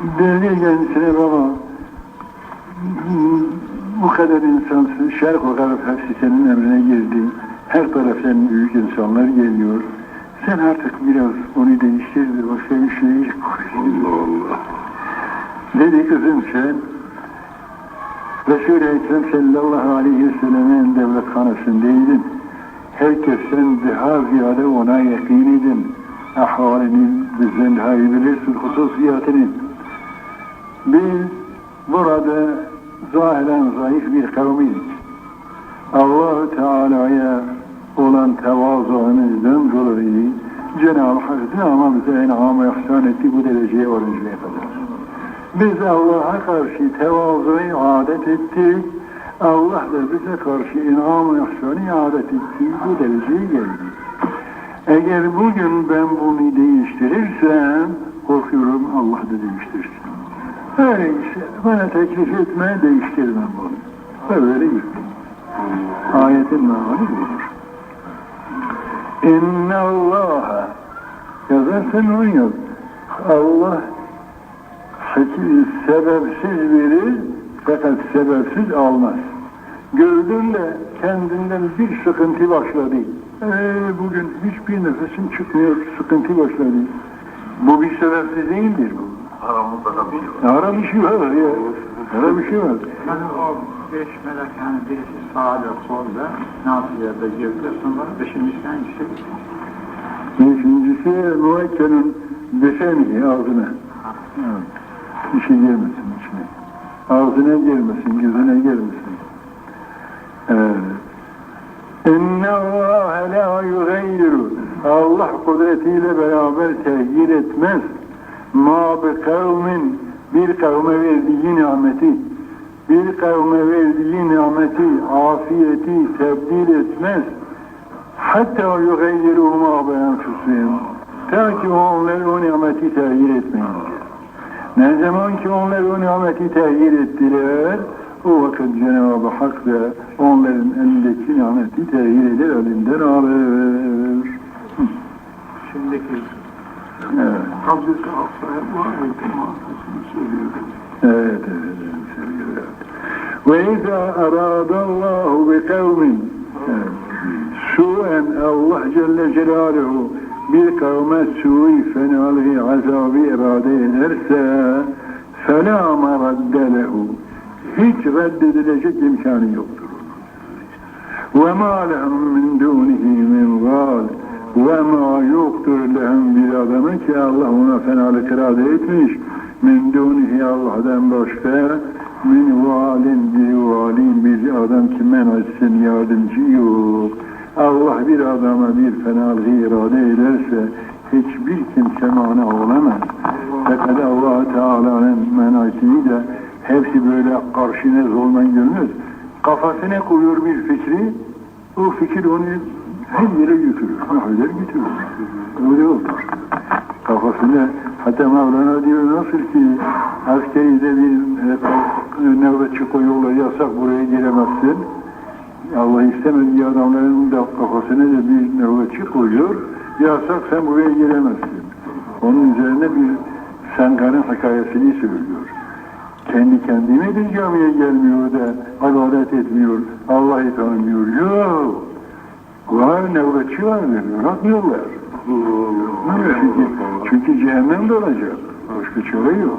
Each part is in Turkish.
Dedi kendisine baba bu kadar insan şerk o kadar hepsi senin emrine girdi. Her taraftan büyük insanlar geliyor. Sen artık biraz onu değiştir, başka bir şey. Allah Allah. Dedi kızım sen Resul-i Ekrem sallallahu aleyhi ve sellem'in devlethanasındaydın. Herkesten daha ziyade ona yakin edin. Ahvalini bizden daha iyi bilirsin, hususiyatını. Biz burada zahiren zayıf bir kavmiyiz. allah Teala'ya olan tevazuumuzdan dolayı Cenab-ı Hak devamımıza inam ihsan etti bu dereceye varıncaya kadar. Biz Allah'a karşı tevazuyu adet ettik. Allah da bize karşı inam ihsanı adet etti. Bu dereceye geldik. Eğer bugün ben bunu değiştirirsem korkuyorum Allah da değiştirsin. Öyleyse bana teklif etme değiştirmem bunu. Böyle gittim. Ayetin meali budur. İnne Allah'a yazarsan onu yaz. Allah sebepsiz verir fakat sebepsiz almaz. Gördün de kendinden bir sıkıntı başladı. Ee, bugün hiçbir nefesim çıkmıyor, sıkıntı başladı. Bu bir sebepsiz değildir bu. Aramızda da bir var. Ara bir şey var ya. Ara bir şey var. Yani o beş melek yani birisi sağda solda nasıl yerde girdi sonra beşincisi hangisi? Beşincisi müekkelin deseni ağzına. Evet. Bir şey girmesin içine. Ağzına girmesin, gözüne girmesin. Evet. İnne Allah la yugayyiru. Allah kudretiyle beraber tehir etmez. Ma bi kavmin bir kavme verdiği nimeti bir kavme verdiği nimeti, afiyeti tebdil etmez. Hatta yugayyiru ma bi enfusihim. Ta ki onlar o nimeti tehir etmeyince. Ne zaman ki onlar o nimeti tehir ettiler, o vakit Cenab-ı Hak da onların elindeki nimeti tehir eder, elinden alır. Şimdiki Evet. Hazreti Hafsa'ya bu ayeti manasını söylüyor. Evet, evet, evet, söylüyor. Ve izâ arâdallâhu bi kavmin su'en Allah Celle Celaluhu bir kavme su'i fenalığı azabı irade ederse fela maradde lehu hiç reddedilecek imkanı yoktur. Ve ma lehum min dunihi min gâl ve ma yoktur lehum bir adamı ki Allah ona fenalık irade etmiş min dunihi Allah'dan başka min valin bir valin bir adam ki men etsin yardımcı yok Allah bir adama bir fenalık irade ederse hiçbir kimse mana olamaz. Fakat allah Teala'nın menakini de hepsi böyle karşına zorla görünür. Kafasına koyuyor bir fikri, o fikir onu her yere götürür. Mahveder götürür. Öyle olur. Kafasına hatta Mevlana diyor nasıl ki askeride bir e, nöbetçi koyuyorlar yasak buraya giremezsin. Allah istemediği adamların da kafasına da bir nöbetçi koyuyor. Yasak sen buraya giremezsin. Onun üzerine bir Sengar'ın hikayesini söylüyor. Kendi kendine bir camiye gelmiyor da ibadet etmiyor, Allah'ı tanımıyor. Yok. Var nöbetçi var diyor. Bırakmıyorlar. Niye? Çünkü, çünkü cehennem de olacak. Başka çare yok.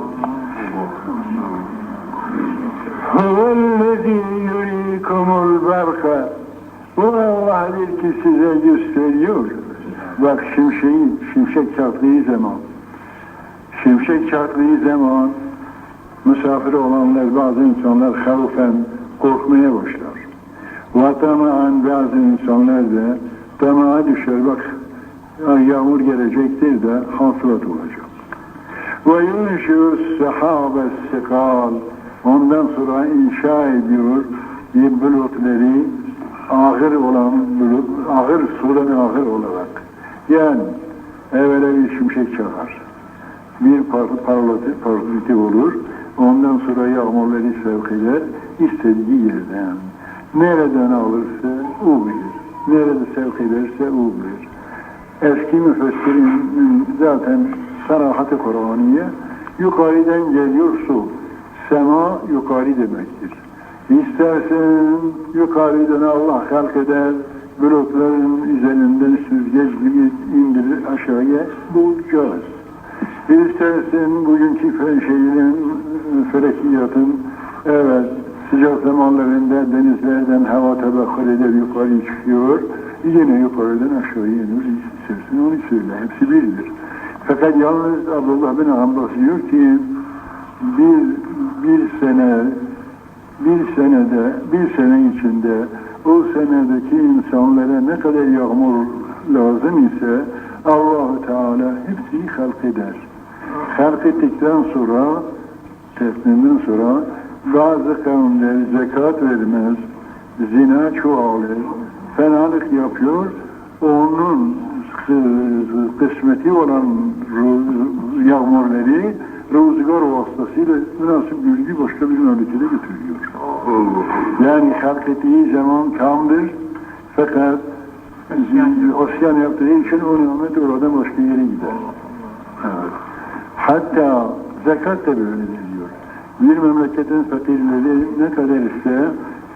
Huvellezî yurikumul berka. Bu Allah'dır ki size gösteriyor. Bak şimşeği, şimşek çarptığı zaman, şimşek çarptığı zaman misafir olanlar, bazı insanlar havfen korkmaya başlar. Vatamaen bazı insanlar da tamağa düşer. Bak yağmur gelecektir de hasılat olacak. Ve yunşu sahabe sikal ondan sonra inşa ediyor bulutları ahir olan bulut, ahir sudan ahir olarak. Yani evvela bir şimşek çakar. Bir par parlatı, parlatı olur. Ondan sonra yağmurları sevk eder. istediği yerden. Nereden alırsa o bilir. Nerede sevk ederse o bilir. Eski müfessirin zaten sarahat-ı Kur'aniye yukarıdan geliyor su. Sema yukarı demektir. İstersen yukarıdan Allah halk eder, bulutların üzerinden süzgeç gibi indirir aşağıya bulacağız. İstersen bugünkü fe- şeyin, felekiyatın, evet sıcak zamanlarında denizlerden hava tabakları eder yukarı çıkıyor, yine yukarıdan aşağıya iniyor. İstersen onu söyle, hepsi biridir. Fakat yalnız Abdullah bin Abbas diyor ki, bir, bir sene bir senede, bir sene içinde o senedeki insanlara ne kadar yağmur lazım ise allah Teala hepsini halk eder. Halk ettikten sonra, teslimden sonra bazı kavimler zekat vermez, zina çoğalır, fenalık yapıyor, onun kı- kısmeti olan yağmurları rüzgar vasıtasıyla münasip bölgeyi başka bir memlekete götürüyor. Yani halk ettiği zaman tamdır fakat osyan yaptığı için o nimet oradan başka yere gider. Evet. Hatta zekat da böyle diyor. Bir memleketin fakirleri ne kadar ise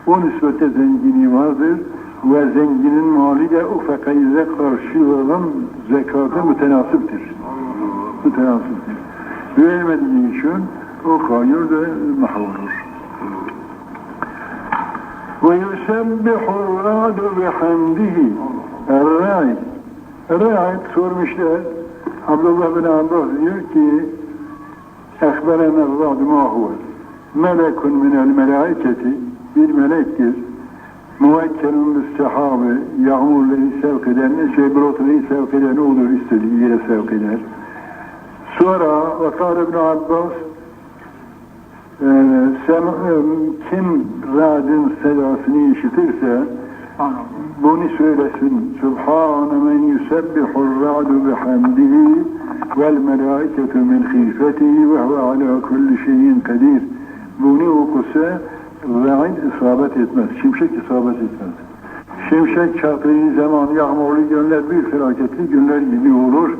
o nispete zengini vardır ve zenginin mali de o fakire karşı olan zekata mütenasiptir. Mütenasiptir. Vermediği için o kayır da mahvolur. ويسبح الرعد بحمده الرعد الرعد sormuşlar Abdullah bin Abbas diyor ki Ekberen el-Ra'd ma huve melekun minel melaiketi. Bir melektir. Muvekkelun sahabe yağmurları sevk eden şey bulutları sevk eden olur istediği yere sevk eder. Sonra Vakar ibn Abbas e, sen, e, kim radin sedasını işitirse bunu söylesin. Subhane men yusebbihur ra'du bihamdihi vel melaiketu min khifetihi ve huve ala kulli şeyin kadir. Bunu okusa ra'id isabet etmez. Şimşek isabet etmez. Şimşek çaktığı zaman yağmurlu günler bir felaketli günler gibi olur.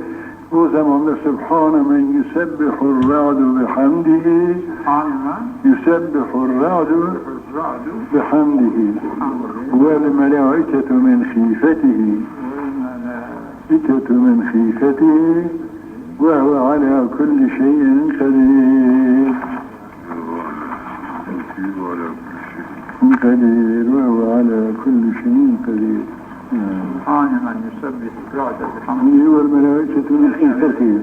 O zaman da Subhane men yusebbihur ra'du bihamdihi Anla. yusebbihur ra'du Ra'du. بحمده والملائكة من خيفته ملائكة ve huve ala kulli şeyin kadir. kadir ve huve ala kulli şeyin kadir. Anen an yusabbih ra'deti hamdi ve meleketun hisseti.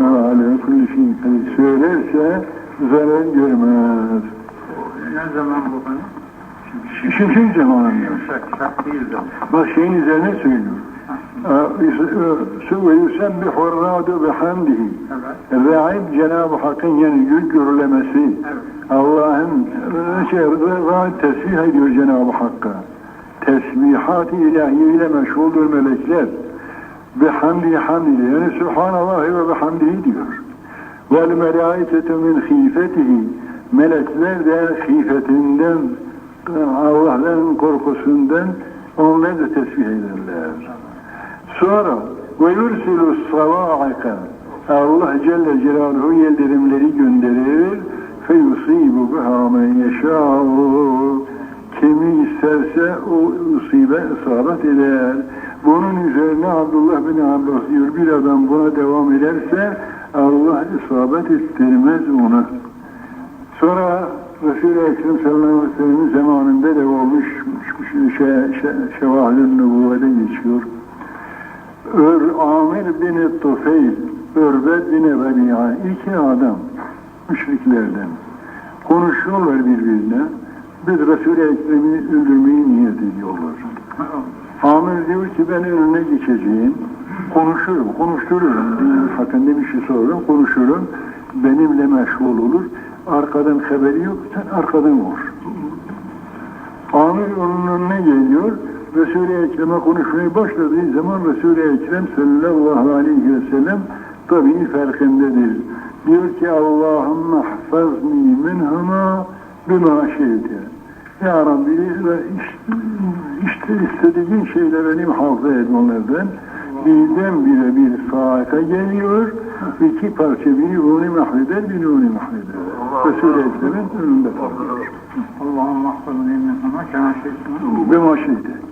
Ve ala kulli şeyin kadir. Söylerse zarar görmez. Ne zaman bu hani? Şimşek zamanı. Şimşek, şak değil zaman. Bak şeyin üzerine söylüyor. Ve yusebbihu râdu bihamdihi. Raib Cenab-ı Hakk'ın yani gök gürlemesi. Allah'ın şey, raib tesbih ediyor Cenab-ı Hakk'a. Tesbihat-ı ilahiyle meşguldür melekler. Bihamdi hamdiyle yani Subhanallah ve bihamdihi diyor. Vel melâiketu min khifetihi. Melekler de hifetinden Allah'ın korkusundan onlar da tesbih ederler. Sonra yursilu savâika Allah Celle Celaluhu yıldırımları gönderir yusibu biha men yeşâ'u kimi isterse o usibe isabet eder. Bunun üzerine Abdullah bin Abbas diyor bir adam buna devam ederse Allah isabet ettirmez ona. Sonra Resul-i Ekrem sallallahu aleyhi ve sellem'in zamanında da olmuş şey, şey, şevahid-i nübüvvede geçiyor. Ör, Amir bin Tufeyl, Örbet bin Ebeni'a, iki adam müşriklerden konuşuyorlar birbirine. Biz Resul-i Ekrem'i öldürmeyi niyet ediyorlar. Amir diyor ki ben önüne geçeceğim, konuşurum, konuştururum, hakkında bir şey sorurum, konuşurum, benimle meşgul olur. Arkadan haberi yok, sen arkadan vur. Amir onun önüne geliyor, Resul-i Ekrem'e konuşmaya başladığı zaman Resul-i Ekrem sallallahu aleyhi ve sellem tabii farkındadır. Diyor ki Allahümme haffazni minhuma bima şeyte. Ya Rabbi işte, işte istediğin şeyle beni muhafaza et onlardan. birdenbire bir saate geliyor. iki parça biri onu mahveder, biri onu mahveder. Resul-i Ekrem'in önünde. Allah'ım mahfazını kenar şeysini. Ve maşıydı.